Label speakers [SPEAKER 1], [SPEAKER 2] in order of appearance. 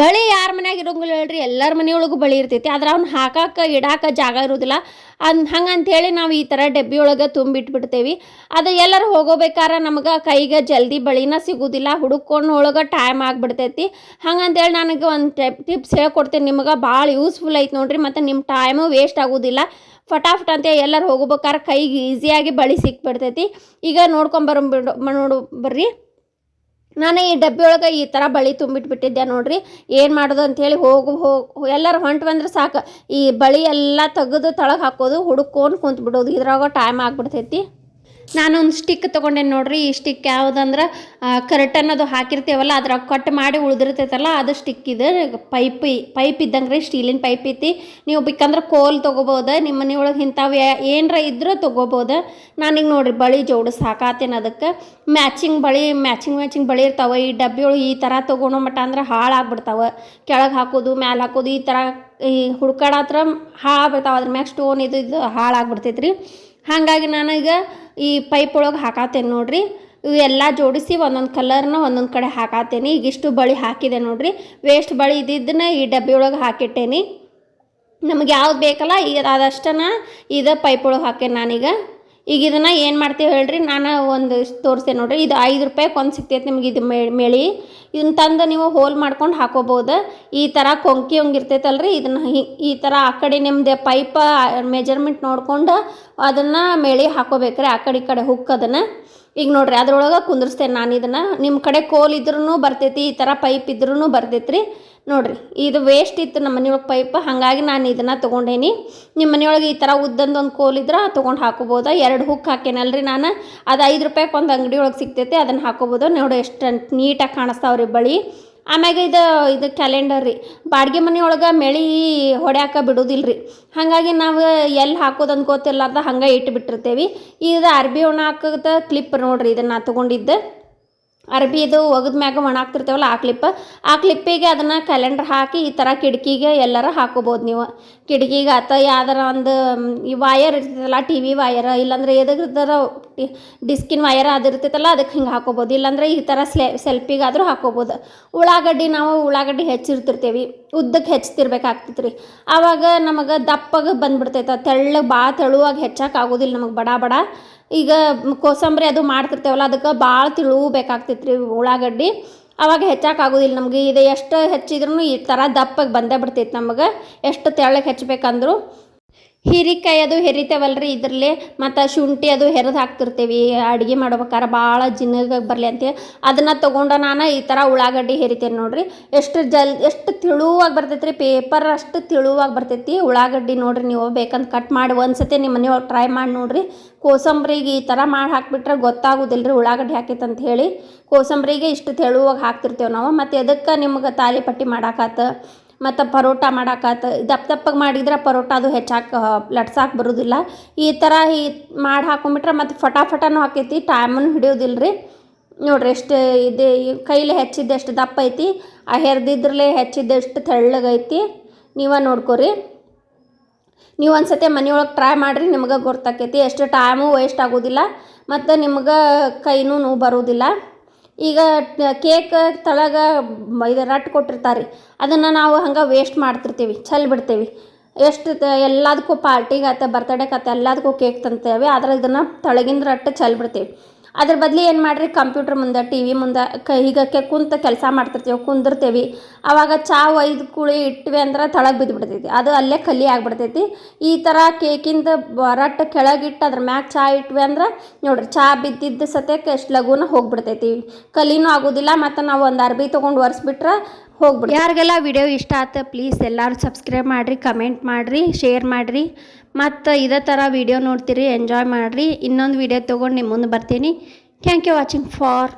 [SPEAKER 1] ಬಳಿ ಯಾರ ಮನ್ಯಾಗ ಇರೋಂಗಿಲ್ಲ ಹೇಳ್ರಿ, ಎಲ್ಲರ ಮನೆಯೊಳಗೂ ಬಳಿ ಇರ್ತೈತಿ. ಆದ್ರೆ ಅವ್ನ ಹಾಕಕ್ಕೆ ಇಡಾಕ ಜಾಗ ಇರೋದಿಲ್ಲ. ಅನ್, ಹಂಗಂತೇಳಿ ನಾವು ಈ ಥರ ಡಬ್ಬಿ ಒಳಗೆ ತುಂಬಿಟ್ಬಿಡ್ತೇವಿ. ಅದು ಎಲ್ಲರೂ ಹೋಗೋಬೇಕಾದ್ರೆ ನಮಗೆ ಕೈಗೆ ಜಲ್ದಿ ಬಳಿನ ಸಿಗೋದಿಲ್ಲ. ಹುಡುಕೊಂಡು ಒಳಗೆ ಟೈಮ್ ಆಗಿಬಿಡ್ತೈತಿ. ಹಂಗಂತೇಳಿ ನನಗೆ ಒಂದು ಟೆಪ್ ಟಿಪ್ಸ್ ಹೇಳ್ಕೊಡ್ತೀನಿ. ನಿಮಗೆ ಭಾಳ ಯೂಸ್ಫುಲ್ ಐತೆ ನೋಡ್ರಿ, ಮತ್ತು ನಿಮ್ಮ ಟೈಮು ವೇಸ್ಟ್ ಆಗೋದಿಲ್ಲ. ಫಟಾಫಟ್ ಅಂತ ಎಲ್ಲರೂ ಹೋಗ್ಬೇಕಾರೆ ಕೈಗೆ ಈಸಿಯಾಗಿ ಬಳಿ ಸಿಕ್ಬಿಡ್ತೈತಿ. ಈಗ ನೋಡ್ಕೊಂಬರೋ ಬಿಡು, ನೋಡು ಬರ್ರಿ. ನಾನು ಈ ಡಬ್ಬಿ ಒಳಗೆ ಈ ಥರ ಬಳಿ ತುಂಬಿಟ್ಬಿಟ್ಟಿದ್ದೆ ನೋಡ್ರಿ. ಏನು ಮಾಡೋದು ಅಂಥೇಳಿ ಹೋಗು, ಹೋಗಿ, ಎಲ್ಲರೂ ಹೊಂಟು ಬಂದ್ರೆ ಸಾಕು. ಈ ಬಳಿ ಎಲ್ಲ ತೆಗೆದು ತಳಗೆ ಹಾಕೋದು ಹುಡುಕೊಂಡು ಕುಂತು ಬಿಡೋದು ಇದ್ರಾಗ ಟೈಮ್ ಆಗ್ಬಿಡ್ತೈತಿ. ನಾನೊಂದು ಸ್ಟಿಕ್ ತೊಗೊಂಡೇನೆ ನೋಡ್ರಿ, ಈ ಸ್ಟಿಕ್ ಯಾವುದಂದ್ರೆ ಕರ್ಟನ್ ಅದು ಹಾಕಿರ್ತೇವಲ್ಲ, ಅದ್ರಾಗ ಕಟ್ ಮಾಡಿ ಉಳಿದಿರ್ತೈತಲ್ಲ, ಅದು ಸ್ಟಿಕ್ ಇದೆ. ಪೈಪ್ ಪೈಪ್ ಇದ್ದಂಗೆ ರೀ ಸ್ಟೀಲಿನ ಪೈಪ್ ಐತಿ. ನೀವು ಬೇಕಂದ್ರೆ ಕೋಲ್ ತೊಗೋಬೋದು, ನಿಮ್ಮ ಮನೆಯೊಳಗೆ ಇಂಥವು ಏನರ ಇದ್ರೆ ತೊಗೋಬೋದು. ನಾನೀಗ ನೋಡ್ರಿ, ಬಳಿ ಜೋಡಿಸಿ ಹಾಕಾತೇನೆ ಅದಕ್ಕೆ. ಮ್ಯಾಚಿಂಗ್ ಬಳಿ ಮ್ಯಾಚಿಂಗ್ ಮ್ಯಾಚಿಂಗ್ ಬಳಿ ಇರ್ತಾವೆ, ಈ ಡಬ್ಬಿ ಒಳಗೆ ಈ ಥರ ತೊಗೊಳೋ ಮಟ್ಟ ಅಂದ್ರೆ ಹಾಳಾಗ್ಬಿಡ್ತಾವೆ. ಕೆಳಗೆ ಹಾಕೋದು, ಮ್ಯಾಲೆ ಹಾಕೋದು, ಈ ಥರ ಈ ಹುಡ್ಕಾಡ ಹತ್ರ ಹಾಳಾಗ್ಬಿಡ್ತಾವೆ, ಅದ್ರ ಮ್ಯಾಗ ಸ್ಟೋನ್ ಇದು ಇದು ಹಾಳಾಗ್ಬಿಡ್ತೈತೆ ರೀ ಹಾಗಾಗಿ ನಾನೀಗ ಈ ಪೈಪ್ ಒಳಗೆ ಹಾಕಾತೇನೆ ನೋಡ್ರಿ. ಇವು ಎಲ್ಲ ಜೋಡಿಸಿ ಒಂದೊಂದು ಕಲರ್ನ ಒಂದೊಂದು ಕಡೆ ಹಾಕಾತೇನೆ ಈಗ ಇಷ್ಟು ಬಳಿ ಹಾಕಿದೆ ನೋಡ್ರಿ. ವೇಸ್ಟ್ ಬಳಿ ಇದ್ದಿದ್ದನ್ನ ಈ ಡಬ್ಬಿ ಒಳಗೆ ಹಾಕಿಟ್ಟೇನಿ. ನಮಗೆ ಯಾವ್ದು ಬೇಕಲ್ಲ ಈಗ ಅದಷ್ಟನ್ನ ಇದು ಪೈಪ್ ಒಳಗೆ ಹಾಕೇನೆ ನಾನೀಗ. ಈಗ ಇದನ್ನು ಏನು ಮಾಡ್ತೀವಿ ಹೇಳ್ರಿ, ನಾನು ಒಂದು ತೋರಿಸ್ತೇನೆ ನೋಡ್ರಿ, ಇದು ಐದು ರೂಪಾಯಿ ಒಂದು ಸಿಗ್ತೈತೆ ನಿಮ್ಗೆ ಇದು ಮೇಳಿ. ಇದನ್ನ ತಂದು ನೀವು ಹೋಲ್ ಮಾಡ್ಕೊಂಡು ಹಾಕೋಬೋದು ಈ ಥರ ಕೊಂಕಿ ಹಂಗೆ ಇರ್ತೈತಲ್ರಿ, ಇದನ್ನು ಈ ಥರ ಆ ಕಡೆ ನಿಮ್ಮದು ಪೈಪ ಮೆಜರ್ಮೆಂಟ್ ನೋಡ್ಕೊಂಡು ಅದನ್ನು ಮೇಳಿ ಹಾಕೋಬೇಕ್ರಿ, ಆ ಕಡೆ ಈ ಕಡೆ ಹುಕ್ ಅದನ್ನು. ಈಗ ನೋಡ್ರಿ, ಅದ್ರೊಳಗೆ ಕುಂದಿರ್ಸ್ತೇನೆ ನಾನು ಇದನ್ನು. ನಿಮ್ಮ ಕಡೆ ಕೋಲ್ ಇದ್ರೂ ಬರ್ತೈತಿ, ಈ ಥರ ಪೈಪ್ ಇದ್ರೂ ಬರ್ತೈತ್ರಿ. ನೋಡ್ರಿ, ಇದು ವೇಸ್ಟ್ ಇತ್ತು ನಮ್ಮ ಮನೆಯೊಳಗೆ ಪೈಪ್ ಹಾಗಾಗಿ ನಾನು ಇದನ್ನು ತೊಗೊಂಡೇನಿ. ನಿಮ್ಮ ಮನೆಯೊಳಗೆ ಈ ಥರ ಉದ್ದಂದು ಒಂದು ಕೋಲ್ ಇದ್ರೆ ತೊಗೊಂಡು ಹಾಕೋಬೋದು. ಎರಡು ಹುಕ್ ಹಾಕೇನಲ್ರಿ ನಾನು? ಅದು ಐದು ರೂಪಾಯಿಗೆ ಒಂದು ಅಂಗಡಿಯೊಳಗೆ ಸಿಗ್ತೈತಿ, ಅದನ್ನು ಹಾಕೋಬೋದು. ನೋಡಿ ಎಷ್ಟು ನೀಟಾಗಿ ಕಾಣಿಸ್ತಾವ್ರಿ ಬಳಿ. ಆಮ್ಯಾಗ ಇದು ಇದು ಕ್ಯಾಲೆಂಡರ್ ರೀ. ಬಾಡಿಗೆ ಮನೆಯೊಳಗೆ ಮೆಳಿ ಹೊಡ್ಯಾಕ ಬಿಡೋದಿಲ್ಲ ರೀ ಹಾಗಾಗಿ ನಾವು ಎಲ್ಲಿ ಹಾಕೋದು ಅನ್ಕೋತಿರ್ಲಾರ್ದ ಹಂಗೆ ಇಟ್ಟು ಬಿಟ್ಟಿರ್ತೇವೆ ಇದು ಅರ್ಬಿ ಒಣ ಹಾಕದ ಕ್ಲಿಪ್ ನೋಡಿರಿ ಇದನ್ನು ತೊಗೊಂಡಿದ್ದೆ. ಅರ್ಬಿ ಇದು ಒಗದ ಮ್ಯಾಗ ಒಣ ಹಾಕ್ತಿರ್ತೇವಲ್ಲ ಆ ಕ್ಲಿಪ್ ಆ ಕ್ಲಿಪ್ಪಿಗೆ ಅದನ್ನು ಕ್ಯಾಲೆಂಡರ್ ಹಾಕಿ ಈ ಥರ ಕಿಟಕಿಗೆ ಎಲ್ಲರ ಹಾಕೋಬೋದು ನೀವು. ಕಿಟಕಿಗೆ ಆತ ಯಾವ್ದಾರ ಒಂದು ಈ ವಯರ್ ಇರ್ತೈತಲ್ಲ ಟಿ ವಿ ವಯರ್ ಇಲ್ಲಾಂದ್ರೆ ಎದಕ್ಕಿರ್ತಾರ ಡಿಸ್ಕಿನ್ ವಯರ್ ಅದು ಇರ್ತೈತಲ್ಲ ಅದಕ್ಕೆ ಹಿಂಗೆ ಹಾಕೋಬೋದು. ಇಲ್ಲಾಂದ್ರೆ ಈ ಥರ ಸ್ಲೆ ಸೆಲ್ಫಿಗಾದರೂ ಹಾಕೋಬೋದು. ಉಳ್ಳಾಗಡ್ಡಿ ನಾವು ಉಳ್ಳಾಗಡ್ಡಿ ಹೆಚ್ಚಿರ್ತಿರ್ತೀವಿ. ಉದ್ದಕ್ಕೆ ಹೆಚ್ಚಿರ್ಬೇಕಾಗ್ತೈತೆ ರೀ ಆವಾಗ ನಮಗೆ ದಪ್ಪಗೆ ಬಂದ್ಬಿಡ್ತೈತೆ. ತೆಳ್ಳಗೆ ಭಾಳ ತೆಳುವಾಗಿ ಹೆಚ್ಚಕ್ಕೆ ಆಗೋದಿಲ್ಲ ನಮಗೆ ಬಡ ಬಡ. ಈಗ ಕೋಸಂಬರಿ ಅದು ಮಾಡ್ತಿರ್ತೇವಲ್ಲ, ಅದಕ್ಕೆ ಭಾಳ ತಿಳುವು ಬೇಕಾಗ್ತೈತೆ ರೀ ಉಳ್ಳಾಗಡ್ಡಿ. ಅವಾಗ ಹೆಚ್ಚಕ್ಕೆ ಆಗೋದಿಲ್ಲ ನಮಗೆ. ಇದು ಎಷ್ಟು ಹೆಚ್ಚಿದ್ರೂ ಈ ಥರ ದಪ್ಪಗೆ ಬಂದೇ ಬಿಡ್ತೈತೆ ನಮಗೆ. ಎಷ್ಟು ತೆಳ್ಳಗೆ ಹೆಚ್ಚಬೇಕಂದ್ರು. ಹೀರಿಕಾಯಿ ಅದು ಹೆರಿತೇವಲ್ರಿ ಇದರಲ್ಲೇ, ಮತ್ತು ಶುಂಠಿ ಅದು ಹೆರೆದು ಹಾಕ್ತಿರ್ತೀವಿ. ಅಡುಗೆ ಮಾಡ್ಬೇಕಾರೆ ಭಾಳ ಜಿನ್ನಗಾಗಿ ಬರಲಿ ಅಂತೇಳಿ. ಅದನ್ನು ತೊಗೊಂಡು ನಾನು ಈ ಥರ ಉಳ್ಳಾಗಡ್ಡಿ ಹೆರಿತೇನೆ ನೋಡಿರಿ. ಎಷ್ಟು ಜಲ್, ಎಷ್ಟು ತಿಳುವಾಗಿ ಬರ್ತೈತೆ ರೀ ಪೇಪರ್ ಅಷ್ಟು ತಿಳುವಾಗಿ ಬರ್ತೈತಿ. ಉಳ್ಳಾಗಡ್ಡಿ ನೋಡಿರಿ ನೀವು ಬೇಕಂತ ಕಟ್ ಮಾಡಿ ಒಂದ್ಸತಿ ನಿಮ್ಮ ಮನೆಯೊಳಗೆ ಟ್ರೈ ಮಾಡಿ ನೋಡಿರಿ. ಕೋಸಂಬರಿಗೆ ಈ ಥರ ಮಾಡಿ ಹಾಕಿಬಿಟ್ರೆ ಗೊತ್ತಾಗೋದಿಲ್ಲ ರೀ ಉಳ್ಳಾಗಡ್ಡಿ ಹಾಕೈತೆ ಅಂತ ಹೇಳಿ. ಕೋಸಂಬರಿಗೆ ಇಷ್ಟು ತೆಳುವಾಗಿ ಹಾಕ್ತಿರ್ತೇವೆ ನಾವು. ಮತ್ತು ಎದಕ್ಕೆ ನಿಮ್ಗೆ ತಾಲಿಪಟ್ಟಿ ಮಾಡಾಕಾತ? ಮತ್ತು ಪರೋಟ ಮಾಡಾಕತ್ತ ದಪ್ಪ ದಪ್ಪಗೆ ಮಾಡಿದ್ರೆ ಪರೋಟ ಅದು ಹೆಚ್ಚಾಕ ಲಟ್ಸಾಕ ಬರೋದಿಲ್ಲ. ಈ ಥರ ಈ ಮಾಡಿ ಹಾಕೊಂಬಿಟ್ರೆ ಮತ್ತು ಫಟಾಫಟನೂ ಹಾಕೈತಿ ಟೈಮನ್ನು ಹಿಡಿಯೋದಿಲ್ಲ ರೀ ನೋಡ್ರಿ ಎಷ್ಟು ಇದು ಕೈಲಿ ಹೆಚ್ಚಿದ್ದೆಷ್ಟು ದಪ್ಪ ಐತಿ, ಆ ಹೆರ್ದಿದ್ರಲ್ಲೇ ಹೆಚ್ಚಿದ್ದೆಷ್ಟು ತೆಳ್ಳಗೈತಿ. ನೀವೇ ನೋಡ್ಕೊರಿ. ನೀವು ಒಂದ್ಸತಿ ಮನೆಯೊಳಗೆ ಟ್ರೈ ಮಾಡಿರಿ, ನಿಮ್ಗೆ ಗೊತ್ತಾಕೈತಿ. ಎಷ್ಟು ಟೈಮು ವೇಸ್ಟ್ ಆಗೋದಿಲ್ಲ, ಮತ್ತು ನಿಮ್ಗೆ ಕೈನೂ ನೋವು ಬರೋದಿಲ್ಲ. ಈಗ ಕೇಕ್ ತಳಗ ಇದು ರಟ್ಟು ಕೊಟ್ಟಿರ್ತಾರೆ. ಅದನ್ನು ನಾವು ಹಂಗೆ ವೇಸ್ಟ್ ಮಾಡ್ತಿರ್ತೀವಿ ಚೆಲ್ಲಿ ಬಿಡ್ತೀವಿ. ಎಷ್ಟು ಎಲ್ಲದಕ್ಕೂ ಪಾರ್ಟಿಗೆ ಆತ ಬರ್ತಡೇಗೆ ಆತ ಎಲ್ಲದಕ್ಕೂ ಕೇಕ್ ತಂತೇವೆ. ಆದ್ರೆ ಇದನ್ನು ತಳಗಿಂದ ರಟ್ಟು ಚೆಲ್ಲಿ ಬಿಡ್ತೀವಿ. ಅದ್ರ ಬದಲು ಏನು ಮಾಡ್ರಿ ಕಂಪ್ಯೂಟ್ರ್ ಮುಂದೆ ಟಿ ವಿ ಮುಂದೆ, ಕ ಈಗ ಕೆ ಕುಂತ ಕೆಲಸ ಮಾಡ್ತಿರ್ತೀವಿ, ಕುಂದಿರ್ತೀವಿ. ಆವಾಗ ಚಾ ಒಯ್ದು ಕುಳಿ ಇಟ್ವಿ ಅಂದ್ರೆ ತಳಗೆ ಬಿದ್ದುಬಿಡ್ತೈತಿ ಅದು ಅಲ್ಲೇ ಕಲಿ ಆಗ್ಬಿಡ್ತೈತಿ. ಈ ಥರ ಕೇಕಿಂದ ಬರಟ್ಟು ಕೆಳಗಿಟ್ಟು ಅದ್ರ ಮ್ಯಾಗ ಚಾ ಇಟ್ವಿ ಅಂದ್ರೆ ನೋಡ್ರಿ, ಚಾ ಬಿದ್ದಿದ್ದ ಸತ್ಯಕ್ಕೆ ಎಷ್ಟು ಲಘುನ ಹೋಗ್ಬಿಡ್ತೈತಿ. ಕಲಿನೂ ಆಗೋದಿಲ್ಲ, ಮತ್ತು ನಾವು ಒಂದು ಅರ್ಬಿ ತೊಗೊಂಡು ಒರೆಸ್ಬಿಟ್ರೆ ಹೋಗ್ಬಿಡಿ ಯಾರಿಗೆಲ್ಲ ವಿಡಿಯೋ ಇಷ್ಟ ಆತ ಪ್ಲೀಸ್ ಎಲ್ಲರೂ ಸಬ್ಸ್ಕ್ರೈಬ್ ಮಾಡಿರಿ ಕಮೆಂಟ್ ಮಾಡಿರಿ ಶೇರ್ ಮಾಡಿರಿ. ಮತ್ತು ಇದೇ ಥರ ವಿಡಿಯೋ ನೋಡ್ತೀರಿ ಎಂಜಾಯ್ ಮಾಡಿರಿ. ಇನ್ನೊಂದು ವಿಡಿಯೋ ತೊಗೊಂಡು ನಿಮ್ಮ ಮುಂದೆ ಬರ್ತೀನಿ. Thank you watching for